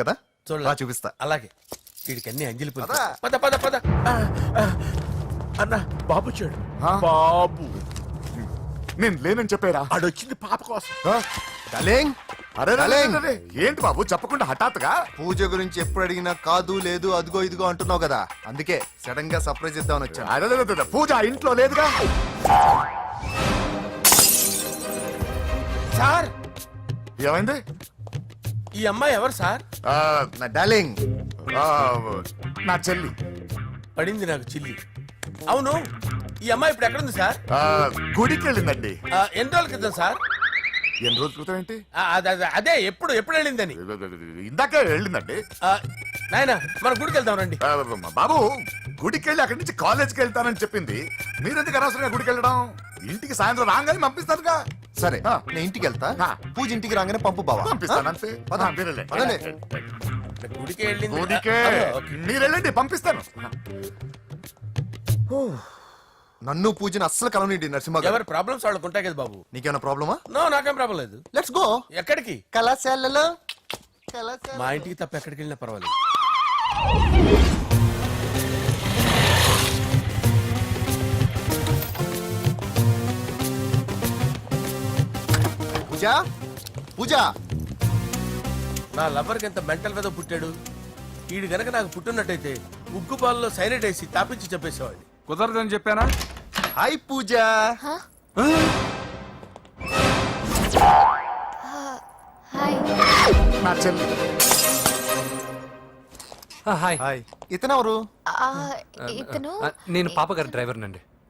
చూడలేదు కదా? చూడలే. చూపిస్తా. అలాగే. వీడికి అన్ని అంజలి పూలు పద. పద పద పద. ఆ, ఆ. అన్న బాబు ఆ? బాబు. నేను లేనని చెప్పారా? ఆడొచ్చింది పాప కోసం. డార్లింగ్. అరే రే, రే, డార్లింగ్. రే, రే. ఏంటి బాబు చెప్పకుండా హఠాత్తుగా? పూజ గురించి ఎప్పుడు అడిగినా కాదు లేదు అదిగో ఇదిగో అంటున్నావు కదా. అందుకే సడన్గా సర్ప్రైజ్ ఇద్దామని వచ్చాను. అరే, రే, రే, రే, పూజ ఆ ఇంట్లో లేదుగా? సార్! ఏమైంది? ఈ అమ్మాయి ఎవరు సార్? ఆ, నా డార్లింగ్. ఆ, నా చెల్లి. పడింది నాకు చిల్లి. అవును ఈ అమ్మాయి ఇప్పుడు ఎక్కడుంది సార్? ఆ, గుడికి వెళ్ళిందండి. ఆ, ఎన్ని రోజుల క్రితం సార్? ఎన్ని రోజుల క్రితం ఏంటి? ఆ, అద- అద- అదే ఎప్పుడు ఎప్పుడు వెళ్ళిందని? ఇందాకే వెళ్ళిందండి. ఆ, నాయనా మన గుడికి వెళ్దాం రండి. ఆ, బాబు గుడికి వెళ్ళి అక్కడి నుంచి కాలేజ్కి వెళ్తానని చెప్పింది. మీరెందుకు అనవసరంగా గుడికి వెళ్ళడం? ఇంటికి సాయంత్రం రాగానే పంపిస్తానుగా సరే. నేను ఇంటికి వెళ్తా. పూజ ఇంటికి రాగానే పంపు బావా. పంపిస్తాను అంతే. పద. ఆ, మీరెళ్ళండి. పదండి. గుడికి వెళ్ళింది. గుడికే. ఆ, ఓకే. మీరు వెళ్ళండి పంపిస్తాను. నన్ను పూజని అస్సలు కలవనిండి నరసింహ ఎవరి ప్రాబ్లమ్స్ వాళ్ళకు ఉంటాయి కదా బాబు. నీకేమైనా ప్రాబ్లమా? నో నాకేం ప్రాబ్లం లేదు. Let's go. ఎక్కడికి? కళాశాలలో. కళాశాల మా ఇంటికి తప్ప ఎక్కడికి వెళ్ళినా పర్వాలేదు. పూజ? పూజ? నా లవర్కి ఎంత మెంటల్ మీద పుట్టాడు? వీడు గనక నాకు పుట్టినట్టయితే ఉగ్గు పాలలో సైనట్ వేసి తాపించి చెప్పేసేవాడిని కుదరదని చెప్పానా? హాయ్ పూజ. హాయ్ నా చెల్లి. హాయ్ హాయ్ ఇతనెవరు? ఆ, ఇతను ఆ, నేను పాప గారి డ్రైవర్ నండి.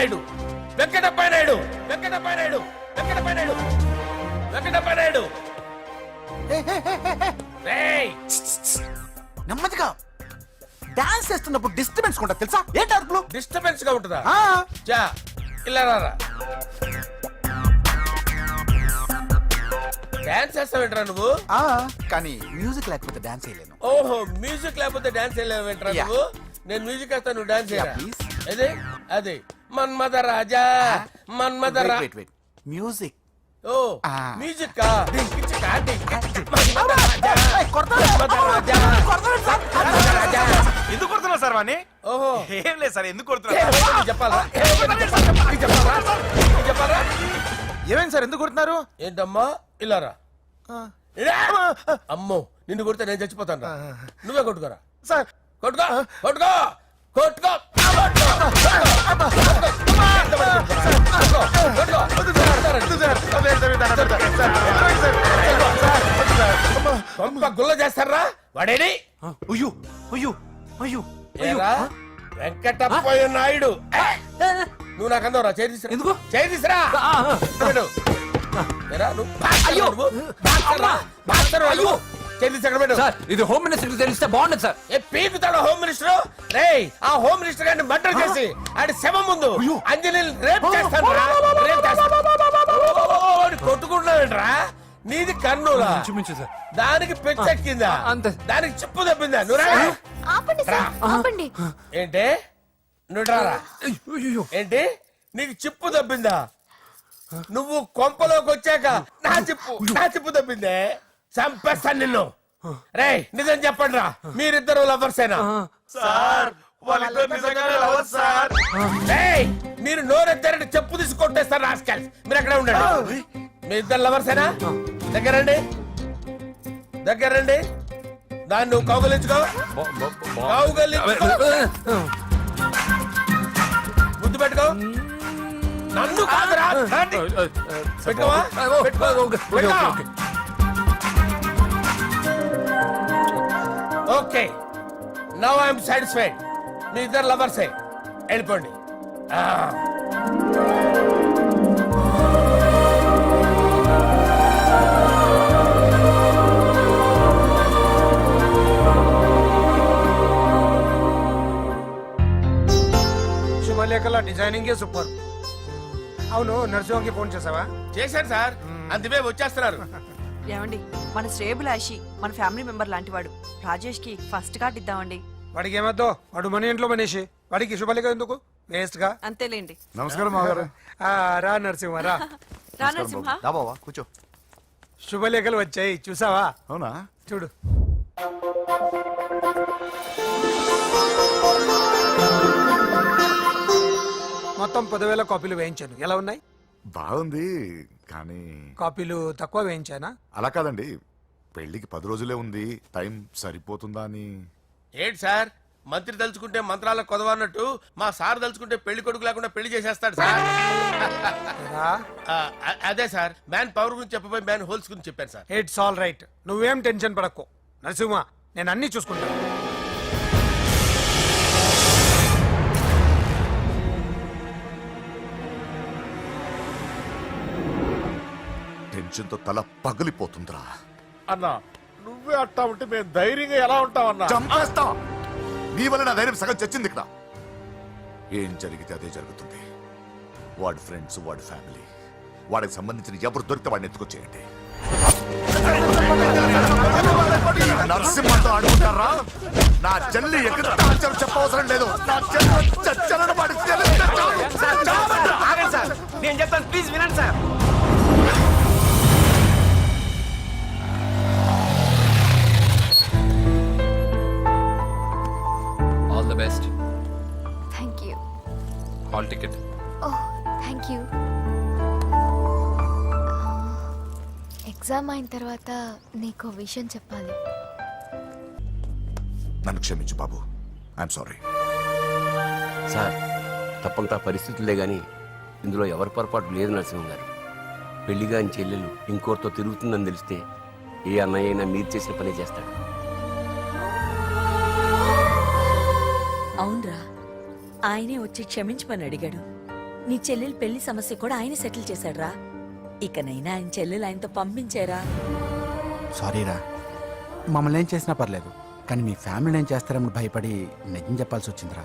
నాయుడు వెంకటప్ప నాయుడు వెంకటప్ప నాయుడు వెంకటప్ప నాయుడు వెంకటప్ప నాయుడు నెమ్మదిగా డాన్స్ చేస్తున్నప్పుడు డిస్టర్బెన్స్ కూడా తెలుసా? ఏంటి అరుపులు డిస్టర్బెన్స్గా ఉంటుందా? ఆ, చా ఇలా రారా. డాన్స్ చేస్తావేంట్రా నువ్వు? ఆ, కానీ మ్యూజిక్ లేకపోతే డాన్స్ చేయలేను. ఓహో మ్యూజిక్ లేకపోతే డాన్స్ వేయలేవేంట్రా Yeah. నువ్వు? నేను మ్యూజిక్ వేస్తా నువ్వు డాన్స్ Yeah, please. అదే. అదే మన్మద రాజా మన్మద రా వెయిట్ వెయిట్ మ్యూజిక్? ఓ. మ్యూజిక్ కా డింకిచ్ కా డింకిచ్ మన్మద రాజా మన్మద రాజా మన్మద రాజా ఎందుకు కొడుతున్నారు సార్ వాణ్ణి? ఓహో. ఏం లేదు సార్ ఎందుకు కొడుతున్నారు నీకు చెప్పాలా? చెప్పాలా? ఏమైంది సార్? ఎందుకు కొడుతున్నారు? ఏంటమ్మా? ఇలా రా. ఇలా. అమ్మో నిన్ను కొడితే నేను చచ్చిపోతాను రా. నువ్వే కొట్టుకోరా. సార్. కొట్టుకో కొట్టుకో. కొట్టుకో. కొంప గుల్ల చేస్తారా వాడేడి? అయ్యో అయ్యో అయ్యో ఏరా? వెంకటప్పయ్య నాయుడు. ఏ! నువ్వు నాకు అందవరా చేయి తీసురా. ఎందుకు? చేయి తీసురా. నువ్వు అయ్యో! బాక్సర్? బాక్సర్ పెట్టు. సార్ ఇది హోమ్ మినిస్టర్ తెలిస్తే బాగుండదు సార్ ఏ పీకుతాడు హోమ్ మినిస్టర్ రే ఆ హోమ్ మినిస్టర్ గారిని మర్డర్ చేసి ఆడి శవం ముందు అంజలి రేప్ చేస్తాను. రేప్ చేస్తాను. నీది కన్నులా సార్ దానికి పెచ్చెక్కిందా ఆ, అంతే. దానికి చిప్పు తప్పిందా నువ్వు రా. ఆపండి సార్ ఆపండి ఏంటి నువ్వు రారా ఏంటి నీకు చిప్పు తప్పిందా నువ్వు కొంపలోకి వచ్చాక నా చిప్పు నా చిప్పు తప్పిందే చంపేస్తాను నిన్ను. రేయ్ నిజం చెప్పండి రా మీరిద్దరు సార్ లవర్స్ సార్. రేయ్ మీరు నోరెత్తారంటే చెప్పు తీసి కొట్టేస్తారు రాస్కల్స్. మీరు అక్కడే ఉండండి. మీ ఇద్దరు లవర్సేనా దగ్గరండి. దగ్గరండి. దాన్ని నువ్వు కౌగలించుకో. కౌగలించుకో. ముద్దు పెట్టుకో. నన్ను కాదురా. పెట్టుకోవా పెట్టుకో. ఓకే నవ్ ఐఎమ్ సాటిస్ఫైడ్ మీ ఇద్దరు లవర్సే. వెళ్ళిపోండి. శుభలేఖల డిజైనింగే సూపర్. అవును నరసింహకి ఫోన్ చేసావా? చేశాను సార్. అందుకే వచ్చేస్తున్నారు. ఏమండి మన శ్రేయబులాషి మన ఫ్యామిలీ మెంబర్ లాంటి వాడు రాజేష్కి ఫస్ట్ కార్డ్ ఇద్దామండి. వాడికి ఏమద్దో? వాడు మన ఇంట్లో మనిషి. వాడికి శుభలేఖ ఎందుకు? వేస్ట్గా అంతేలేండి. నమస్కారం మామగారు ఆ, రా నరసింహ రా. రా నరసింహ. దా బావా కూర్చో. శుభలేఖలు వచ్చాయి చూసావా? అవునా? చూడు. మొత్తం పదివేల కాపీలు వేయించాను. ఎలా ఉన్నాయి? బాగుంది కానీ కాపీలు తక్కువ వేయించానా? అలా కాదండి. పెళ్ళికి పది రోజులే ఉంది. టైం సరిపోతుందా అని. ఏంటి సార్? మంత్రి తలుచుకుంటే మంత్రాలకు కొదవన్నట్టు మా సార్ తలుచుకుంటే పెళ్ళి కొడుకు లేకుండా పెళ్ళి చేసేస్తాడు సార్. రా ఆ, అ- అదే సార్. మ్యాన్ పవర్ గురించి చెప్పబోయి మ్యాన్ హోల్స్ గురించి చెప్పాను సార్. It's all right. నువ్వేం టెన్షన్ పడకు. నరసింహ నేను అన్ని చూసుకుంటాను. టెన్షన్తో తల పగిలిపోతుందిరా. అన్నా నువ్వే అట్టా ఉంటే మేము ధైర్యంగా ఎలా ఉంటామన్నా చంపేస్తా! నీ వల్ల నా ధైర్యం సగం చచ్చింది ఇక్కడ ఏం జరిగితే అదే జరుగుతుంది. వాడి ఫ్రెండ్స్ వాడి ఫ్యామిలీ వాడికి సంబంధించిన ఎవరు దొరికితే వాడిని ఎత్తుకొచ్చేయండి. నరసింహతో ఆడుకుంటారా? నా చెల్లి ఎక్కడ చెప్పవసరం లేదు. నా నేను చెప్తాను ప్లీజ్ వినండి sir. Hall ticket oh thank you exam అయిన తర్వాత నీకు విషయం చెప్పాలి. నన్ను క్షమించు బాబు. ఐఎమ్ సారీ సార్ తప్పంతా పరిస్థితులే గాని ఇందులో ఎవరి పొరపాటు లేదు నరసింహ గారు. పెళ్ళిగా ఆయన చెల్లెలు ఇంకోరితో తిరుగుతుందని తెలిస్తే ఏ అన్నయ్య అయినా మీరు చేసిన పనే చేస్తాడు. ఆయనే వచ్చి క్షమించమని అడిగాడు. నీ చెల్లెలు పెళ్ళి సమస్య కూడా ఆయన సెటిల్ చేశాడురా. ఇకనైనా ఆయన చెల్లెలు ఆయనతో పంపించారా? సారీరా మమ్మల్ని ఏం చేసినా పర్లేదు కానీ మీ ఫ్యామిలీని ఏం చేస్తారని భయపడి నిజం చెప్పాల్సి వచ్చిందిరా.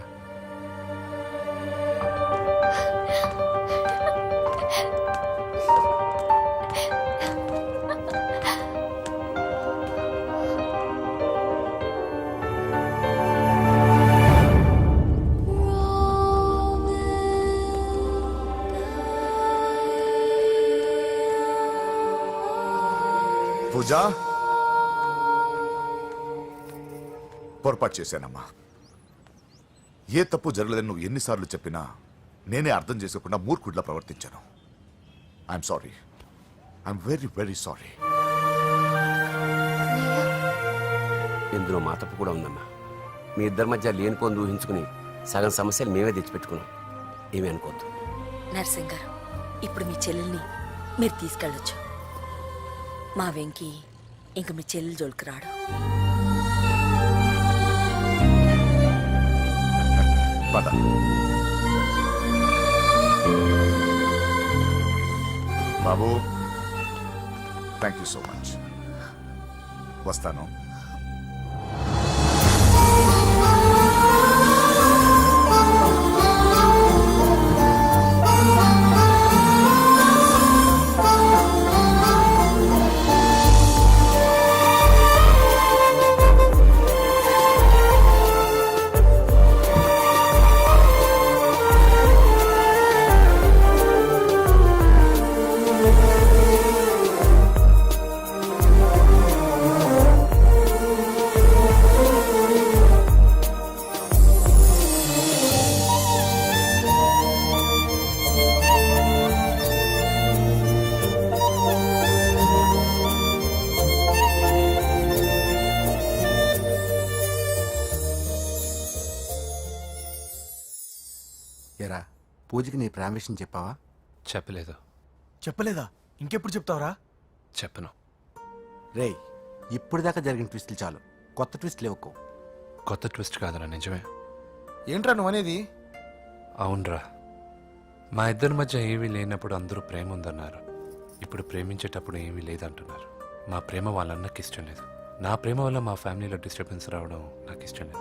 పొరపాటు చేశానమ్మా. ఏ తప్పు జరగలేదని నువ్వు ఎన్నిసార్లు చెప్పినా నేనే అర్థం చేసుకోకుండా మూర్ఖుడిలా ప్రవర్తించాను. I'm sorry I'm very very sorry ఇందులో మా తప్పు కూడా ఉందమ్మా. మీ ఇద్దరి మధ్య లేనిపోని ఊహించుకుని సగం సమస్యలు మేమే తెచ్చిపెట్టుకున్నాం. ఏమీ అనుకోవద్దు. నర్సింగ్ గారు ఇప్పుడు మీ చెల్లెల్ని మీరు తీసుకెళ్ళొచ్చు. మా వెంకి ఇంక మీ చెల్లెలు జోలికి రాడు. పద. బాబు థ్యాంక్ యూ సో మచ్ వస్తాను. పూజకి నీ ప్రేమ విషయం చెప్పావా? చెప్పలేదు. చెప్పలేదా? ఇంకెప్పుడు చెప్తావురా? చెప్పను. రేయ్ ఇప్పుడు దాకా జరిగిన ట్విస్టులు చాలు. కొత్త ట్విస్టులు ఇవ్వకు కొత్త ట్విస్ట్ కాదురా నిజమే. ఏంట్రా నువ్వు అనేది అవునరా. మా ఇద్దరి మధ్య ఏమీ లేనప్పుడు అందరూ ప్రేమ ఉందన్నారు. ఇప్పుడు ప్రేమించేటప్పుడు ఏమీ లేదంటున్నారు. మా ప్రేమ వాళ్ళన్నకి ఇష్టం లేదు. నా ప్రేమ వల్ల మా ఫ్యామిలీలో డిస్టర్బెన్స్ రావడం నాకు ఇష్టం లేదు.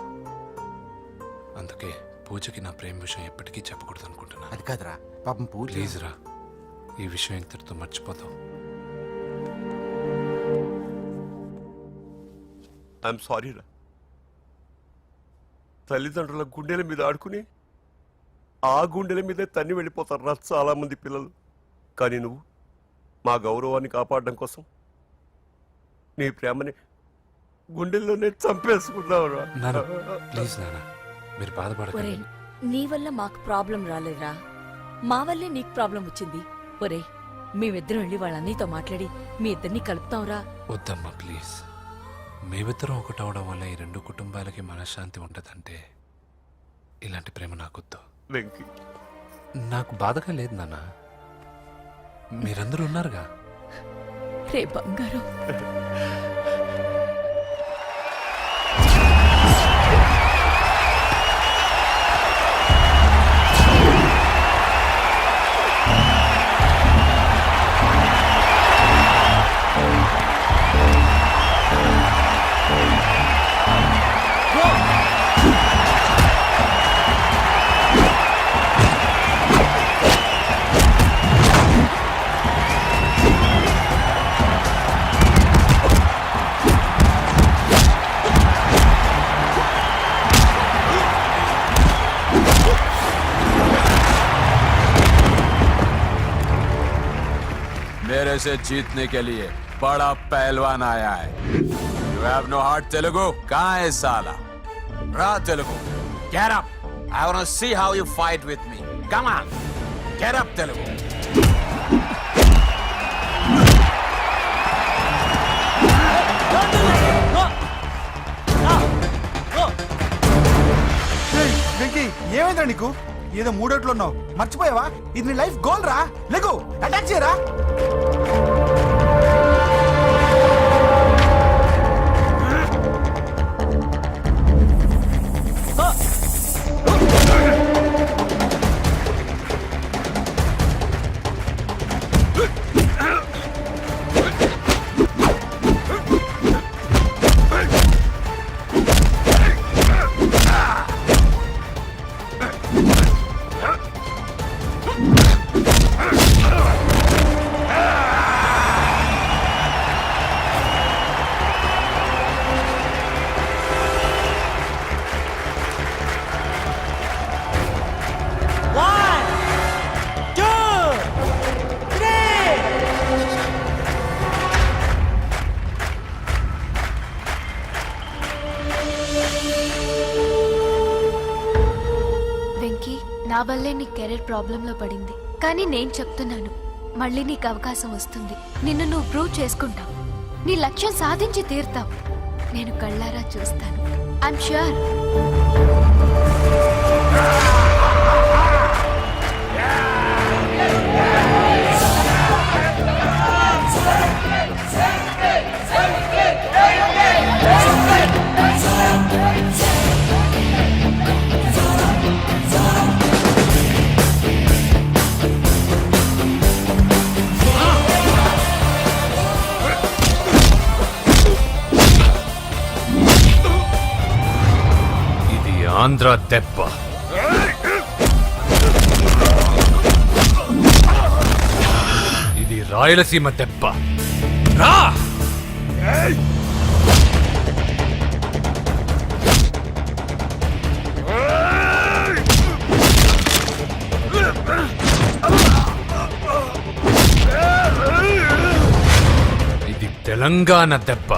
అందుకే పూజకి నా ప్రేమ విషయం ఎప్పటికీ చెప్పకూడదు అనుకుంటున్నాను. అది కాదురా పాపం పూజ. ప్లీజ్ రా ఈ విషయం ఇంతటితో మర్చిపోతాం. ఐఎమ్ సారీ రా. తల్లిదండ్రుల గుండెల మీద ఆడుకుని ఆ గుండెల మీదే తన్ని వెళ్ళిపోతారు రా చాలా మంది పిల్లలు. కానీ నువ్వు మా గౌరవాన్ని కాపాడడం కోసం నీ ప్రేమని గుండెల్లోనే చంపేసుకున్నావు రా నాన్న ప్లీజ్ నాన్న మీరు ఒరే బాధపడకండి నీ వల్ల మాకు ప్రాబ్లం రాలేదురా. మా వల్లే నీకు ప్రాబ్లం వచ్చింది. ఒరే మేమిద్దరం వెళ్ళి వాళ్ళ అన్నయ్యతో మాట్లాడి మీ ఇద్దరిని కలుపుతాంరా. వద్దమ్మా ప్లీజ్. మేమిద్దరం ఒకటవడం వల్ల ఈ రెండు కుటుంబాలకి మనశ్శాంతి ఉండదంటే ఇలాంటి ప్రేమ నాకొద్దు. వెంకీ. నాకు బాధగా లేదు నాన్న. మీరందరూ ఉన్నారుగా? రే బంగారం. मेरे से जीतने के लिए बड़ा पहलवान आया है you have no heart Telugu कहाँ है साला रा Telugu get up I want to see how you fight with me come on get up Telugu Venky ఏమైందిరా నీకు ఏదో మూడోట్లో ఉన్నావు మర్చిపోయావా? ఇది నీ లైఫ్ గోల్ రా. లేకు అటాక్ చేయరా. ప్రాబ్లంలో పడింది. కానీ నేను చెప్తున్నాను మళ్ళీ నీకు అవకాశం వస్తుంది. నిన్ను నువ్వు ప్రూవ్ చేసుకుంటావు. నీ లక్ష్యం సాధించి తీరుతావు. నేను కళ్ళారా చూస్తాను. ఐమ్ ష్యూర్ ఇది దెబ్బ ఇది రాయలసీమ దెబ్బ రా! ఇది తెలంగాణ దెబ్బ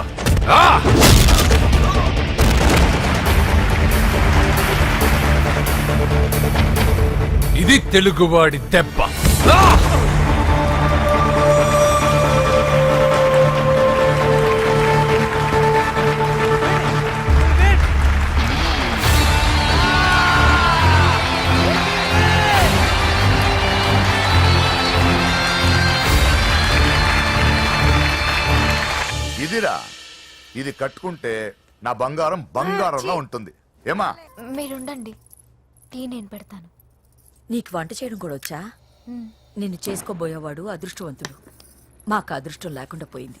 ఇది తెలుగువాడి దెబ్బ ఇదిరా ఇది కట్టుకుంటే నా బంగారం బంగారంలో ఉంటుంది. ఏమా? మీరుండండి. టీ నేను పెడతాను. నీకు వంట చేయడం కూడా వచ్చా? నిన్ను చేసుకోబోయేవాడు అదృష్టవంతుడు. మాకు అదృష్టం లేకుండా పోయింది.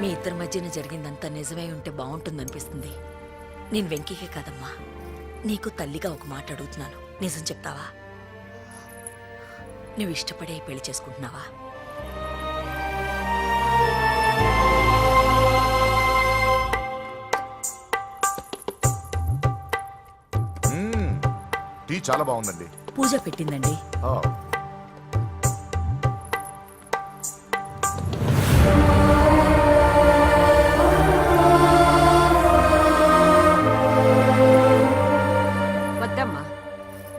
మీ ఇద్దరి మధ్యన జరిగిందంతా నిజమై ఉంటే బాగుంటుందనిపిస్తుంది. నేను వెంకీకే కాదమ్మా. నీకు తల్లిగా ఒక మాట అడుగుతున్నాను. నిజం చెప్తావా? నువ్వు ఇష్టపడే పెళ్ళి చేసుకుంటున్నావా? టీ చాలా బాగుందండి. పూజ పెట్టిందండి. ఆ, వద్దమ్మా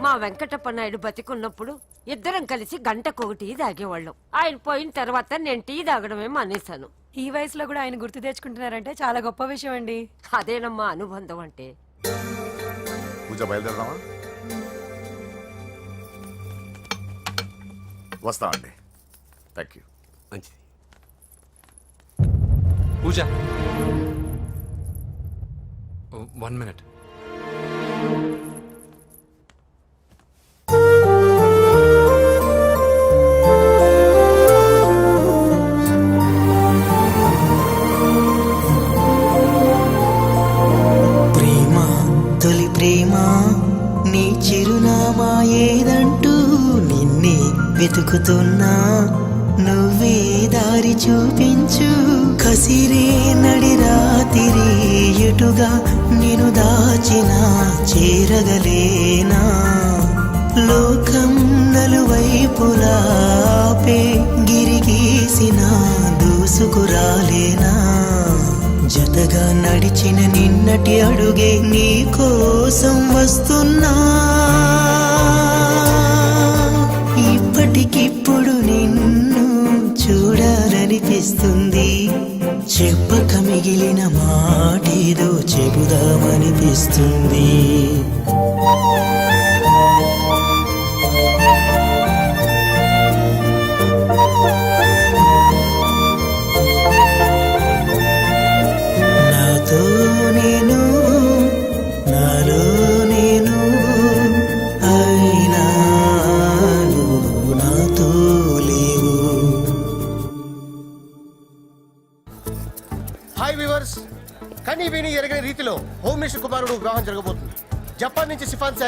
మా వెంకటప్ప నాయుడు బతికున్నప్పుడు ఇద్దరం కలిసి గంటకు టీ తాగేవాళ్ళం. ఆయన పోయిన తర్వాత నేను టీ తాగడమే మానేశాను. ఈ వయసులో కూడా ఆయన గుర్తు తెచ్చుకుంటున్నారంటే చాలా గొప్ప విషయం అండి. అదేనమ్మా అనుబంధం అంటే. పూజ బయలుదేరదామా? వస్తామండి థ్యాంక్ యూ మంచిది. పూజ. వన్ మినిట్ నడిచిన నిన్నటి అడుగే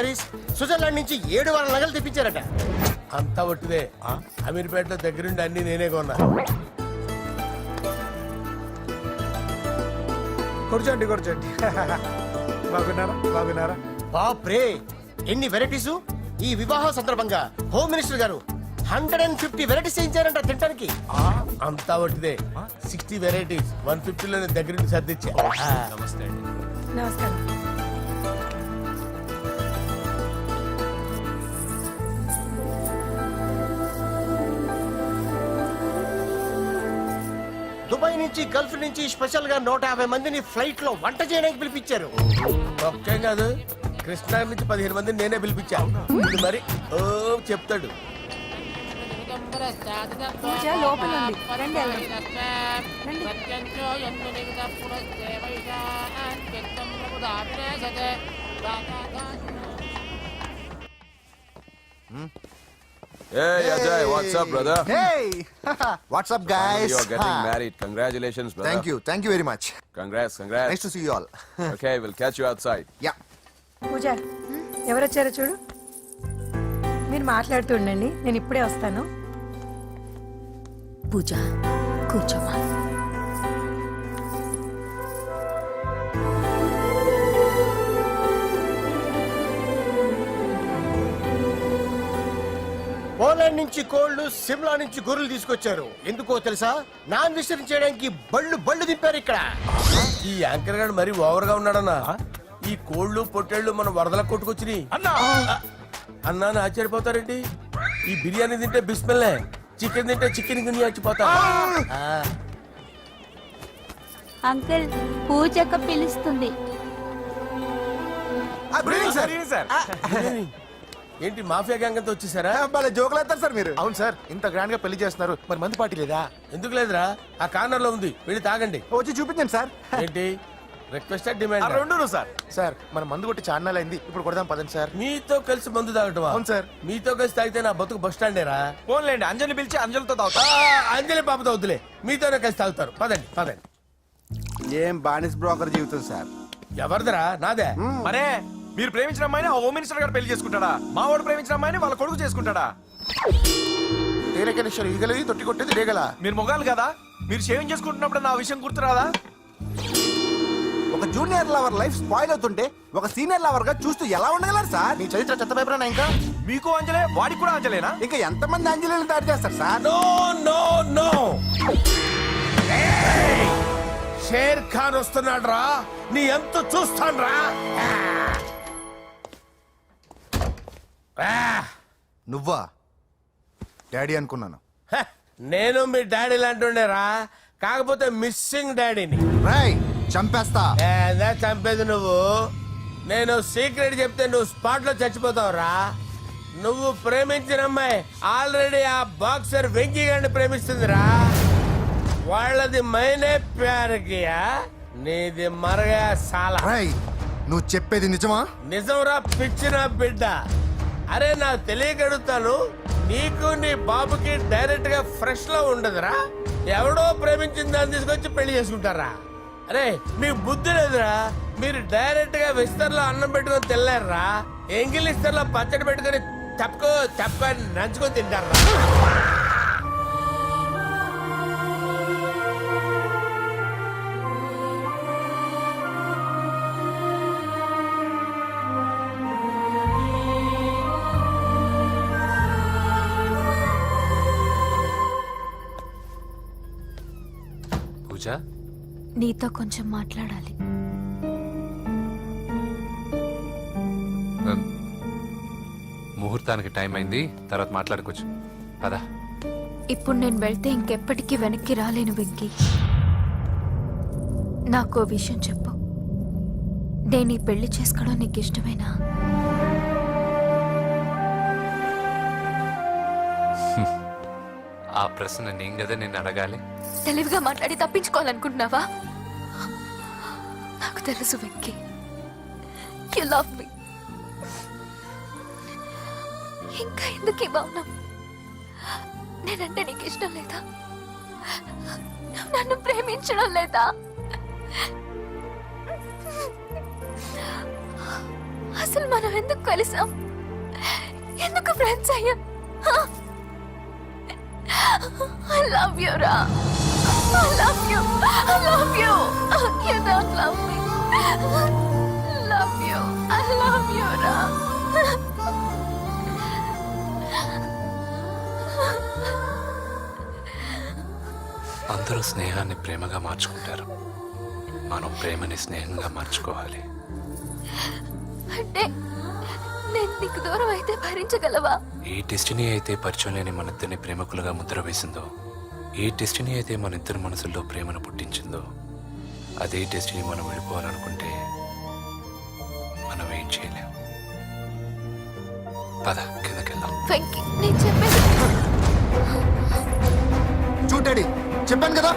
శారీస్ స్విట్జర్లాండ్ నుంచి ఏడు వారాల నగలు తెప్పించారట. అంతా ఒట్టిదే. అమీర్పేటలో దగ్గరుండి అన్ని నేనే కొన్నా. కూర్చోండి కూర్చోండి బాగున్నారా? బాగున్నారా? బాప్రే! ఎన్ని వెరైటీస్ ఈ వివాహ సందర్భంగా హోమ్ మినిస్టర్ గారు హండ్రెడ్ అండ్ ఫిఫ్టీ వెరైటీస్ చేయించారంట తినడానికి అంతా ఒట్టిదే. సిక్స్టీ వెరైటీస్ వన్ ఫిఫ్టీలో దగ్గరుండి సర్దిచ్చా. నమస్తే నమస్కారం. దుబాయ్ నుంచి గల్ఫ్ నుంచి స్పెషల్గా నూట యాభై మందిని ఫ్లైట్లో వంట చేయడానికి పిలిపించారు. ఒక్కేం కాదు. కృష్ణా నుంచి పదిహేను మందిని నేనే పిలిపించాను ఇది మరి ఓ చెప్తాడు. పూజ లోపల ఉంది. రండి వెళ్దాం. రండి. Hey, Ajay, what's up, brother? Hey! What's up, guys? You're getting married. Congratulations, brother. Thank you. Thank you very much. Congrats, congrats. Nice to see you all. okay, we'll catch you outside. yeah. పూజ ఎవరొచ్చారో చూడు మీరు మాట్లాడుతూ ఉండండి నేను ఇప్పుడే వస్తాను పూజ కూర్చోమా Poland నుంచి కోళ్ళు సిమ్లా నుంచి గొర్రెలు తీసుకొచ్చారు. ఎందుకో తెలుసా? నాన్ విసిరి చేయడానికి బళ్ళు బళ్ళు దింపారు ఇక్కడ. ఈ యాంకర్ గారు మరీ ఓవర్గా ఉన్నాడన్నా ఈ కోళ్ళు పొట్టేళ్ళు మన వరదల కొట్టుకొచ్చి అన్నా! అన్నా అని ఆశ్చర్యపోతారేంటి? ఈ బిర్యానీ తింటే బిస్మెల్లే చికెన్ తింటే చికెన్ గిన్నె చచ్చిపోతా అంకుల్ పూజక్క పిలుస్తుంది. ఏంటి మాఫియా గ్యాంగ్ అంతా వచ్చేసారా? భలే జోకులు వేస్తారు సార్ మీరు. అవును సార్. ఇంత గ్రాండ్గా పెళ్ళి చేస్తున్నారు. మరి మంది పార్టీ లేదా? ఎందుకు లేదురా? ఆ కార్నర్లో ఉంది. వెళ్ళి తాగండి. వచ్చి చూపించండి సార్. ఏంటి? రిక్వెస్ట్ డిమాండ్ రెండు సార్. సార్ మన మందు కొట్టి చాన్నాలు అయింది. ఇప్పుడు కొడదాం పదండి సార్. మీతో కలిసి మందు తాగటమా? అవును సార్. మీతో కలిసి తాగితే నా బతుకు బస్ స్టాండేరా ఫోన్లేండి అంజలి పిలిచి అంజలితో తాగుతా. ఆ, అంజలి పాపతో వద్దులే. మీతోనే కలిసి తాగుతారు. పదండి పదండి. ఏం బానిస్ బ్రోకర్ జీవితం సార్? ఎవరిదిరా? నాదే. మరే మీరు ప్రేమించిన అమ్మాయిని ఆ హోమ్ మినిస్టర్ గారు పెళ్ళి చేసుకుంటాడా? మా వాడు ప్రేమించిన అమ్మాయిని వాళ్ళ కొడుకు చేసుకుంటాడా? తేలికనేశ్వరు ఈగలది తొట్టి కొట్టేది లేగల. మీరు మొగాలు కదా? మీరు షేవింగ్ చేసుకుంటున్నప్పుడు నా విషయం గుర్తురాదా? ఒక జూనియర్ లవర్ లైఫ్ స్పాయిల్ అవుతుంటే ఒక సీనియర్ లవర్గా చూస్తూ ఎలా ఉండగలరు సార్? నీ చరిత్ర చెత్త పేపరేనా ఇంకా? మీకు అంజలే వాడికి కూడా అంజలేనా? ఇంకా ఎంతమంది అంజలిని దాడి చేస్తారు sir? No no no. Sher Khan వస్తున్నాడు రా నీ ఎంత చూస్తాను రా నువ్వా? డాడీ అనుకున్నాను. నేను మీ డాడీ లాంటి కాకపోతే మిస్సింగ్ డాడీని. రాయ్ చంపేస్తా. ఏదా చంపేది నువ్వు. నేను సీక్రెట్ చెప్తే నువ్వు స్పాట్లో చచ్చిపోతావురా. నువ్వు ప్రేమించిన అమ్మాయి ఆల్రెడీ ఆ బాక్సర్ వెంకీ గారిని ప్రేమిస్తుందిరా. వాళ్ళది మైనే ప్యార్ కియా నీది మరగా సాల. రాయ్ నువ్వు చెప్పేది నిజమా? నిజంరా పిచ్చిన బిడ్డ. అరే నా తెలియగడుగుతాను. నీకు నీ బాబుకి డైరెక్ట్గా ఫ్రెష్లో ఉండదురా. ఎవడో ప్రేమించిన దాన్ని తీసుకొచ్చి పెళ్ళి చేసుకుంటారా? అరే మీకు బుద్ధి లేదురా. మీరు డైరెక్ట్గా విస్తర్లో అన్నం పెట్టుకొని తెల్లారా? ఎంగిలిస్తర్లో పచ్చడి పెట్టుకొని తప్పుకో తప్పుకొని నంచుకొని తింటారా? నీతో కొంచెం మాట్లాడాలి. ముహూర్తానికి టైం అయింది. తర్వాత మాట్లాడుకోవచ్చు. పదా. ఇప్పుడు నేను వెళ్తే ఇంకెప్పటికీ వెనక్కి రాలేను వెంకీ. నాకు విషయం చెప్పు. నేను ఈ పెళ్ళి చేసుకోవడం నీకు ఇష్టమేనా? ఆ ప్రశ్న నేను కదా నేను అడగాలి. తెలివిగా మాట్లాడి తప్పించుకోవాలనుకుంటున్నావా? నాకు తెలుసు వెంకీ యు లవ్ మీ ఇంకా ఎందుకు ఈ నేనంటే నీకు ఇష్టం లేదా నన్ను ప్రేమించడం లేదా అసలు మనం ఎందుకు కలిసాం ఎందుకు ఫ్రెండ్స్ అయ్యా I love you, Ra. I love you. I love you. You don't love me. Love you. I love you, Ra. అందరూ స్నేహాన్ని ప్రేమగా మార్చుకుంటారు మనం ప్రేమని స్నేహంగా మార్చుకోవాలి అంటే నేను నీకు దూరం అయితే భరించగలవా ఏ డెస్టినీ అయితే పరిచయం లేని మన ఇద్దరిని ప్రేమకులుగా ముద్ర వేసిందో ఏ డెస్టినీ అయితే మన ఇద్దరి మనసుల్లో ప్రేమను పుట్టించిందో అదే డెస్టినీ మనం వెళ్ళిపోవాలనుకుంటే మనం ఏం చేయలేం. పద కిందకెళ్దాం. వెంకీ నేను చెప్పేది చూడు డాడీ చెప్పాను కదా?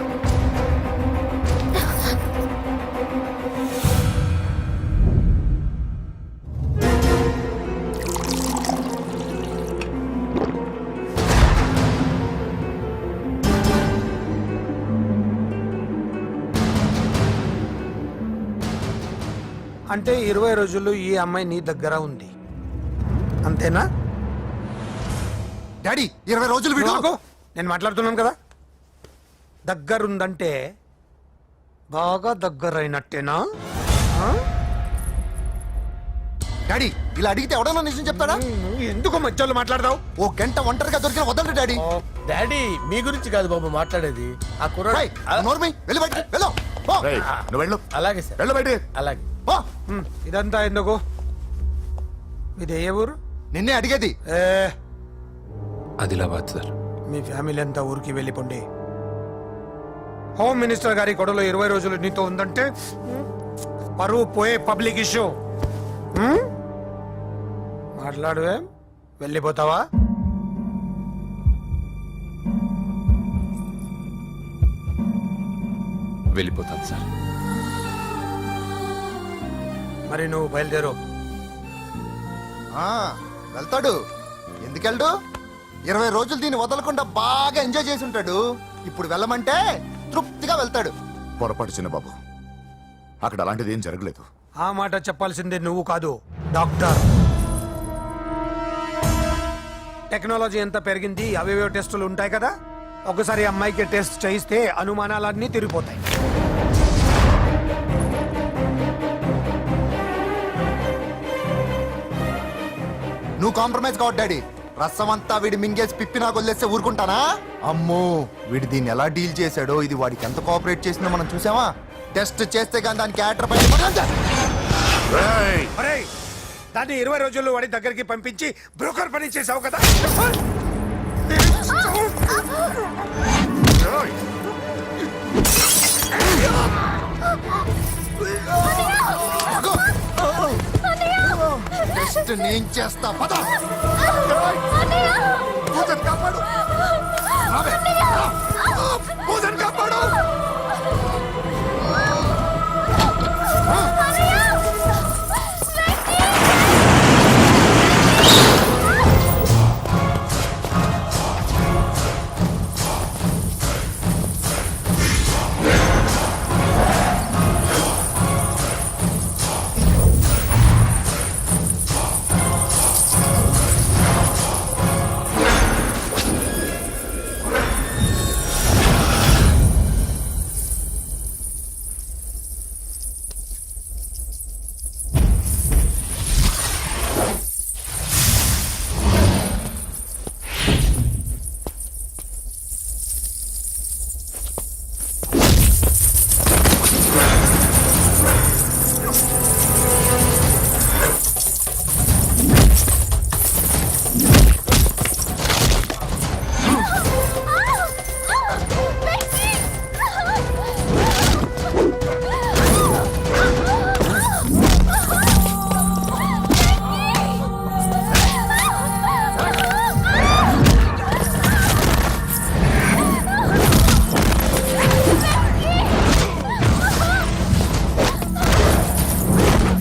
అంటే ఇరవై రోజుల్లో ఈ అమ్మాయి నీ దగ్గర ఉంది అంతేనా డాడీ ఇరవై రోజులు వీడు ఆగు. నేను మాట్లాడుతున్నాను కదా దగ్గరుందంటే బాగా దగ్గరైనట్టేనా ఆ? డాడీ ఇలా అడిగితే ఎవడన్నా నిజం చెప్తాడా? నువ్వు ఎందుకు మధ్యలో మాట్లాడదావు ఓ గంట ఒంటరిగా దొరికిన వదలరు డాడీ. డాడీ మీ గురించి కాదు బాబు మాట్లాడేది. ఆ కుర్రాడు నోర్మి వెళ్ళి బయటికి వెళ్ళు. నువ్వు అలాగే సార్. వెళ్ళు బయటికి. అలాగే. ఇదంతా ఎందుకు? ఇది ఏ ఊరు? నిన్నే అడిగేది. ఏ? ఆదిలాబాద్ సార్. మీ ఫ్యామిలీ అంతా ఊరికి వెళ్ళిపోండి. హోమ్ మినిస్టర్ గారి గొడవలో ఇరవై రోజులు నీతో ఉందంటే పరువు పోయే పబ్లిక్ ఇష్యూ. మాట్లాడువే? వెళ్ళిపోతావా? వెళ్ళిపోతాను సార్. మరి నువ్వు బయలుదేరు. ఆ, వెళ్తాడు. ఎందుకెళ్ళడు? ఇరవై రోజులు దీన్ని వదలకుండా బాగా ఎంజాయ్ చేసి ఉంటాడు. ఇప్పుడు వెళ్ళమంటే తృప్తిగా వెళ్తాడు. పొరపాటు చిన్న బాబు అక్కడ అలాంటిది ఏం జరగలేదు. ఆ మాట చెప్పాల్సిందే నువ్వు కాదు డాక్టర్. టెక్నాలజీ ఎంత పెరిగింది అవేవో టెస్టులు ఉంటాయి కదా? ఒకసారి అమ్మాయికి టెస్ట్ చేయిస్తే అనుమానాలన్నీ తిరిగిపోతాయి. నువ్వు కాంప్రమైజ్ కావద్దు డాడీ. రసం అంతా వీడి మింగేసి పిప్పి నాకు వదిలేస్తే ఊరుకుంటానా? అమ్మో వీడు దీన్ని ఎలా డీల్ చేశాడో ఇది వాడికి ఎంత కోఆపరేట్ చేసిందో మనం చూసావా టెస్ట్ చేస్తే కానీ దానికి యాటర్ పైన దాన్ని ఇరవై రోజుల్లో వాడి దగ్గరికి పంపించి బ్రోకర్ పని చేసావు కదా? టెస్ట్ నేను చేస్తా. పద. పూజన్ కాపాడు. పూజన్ కాపాడు.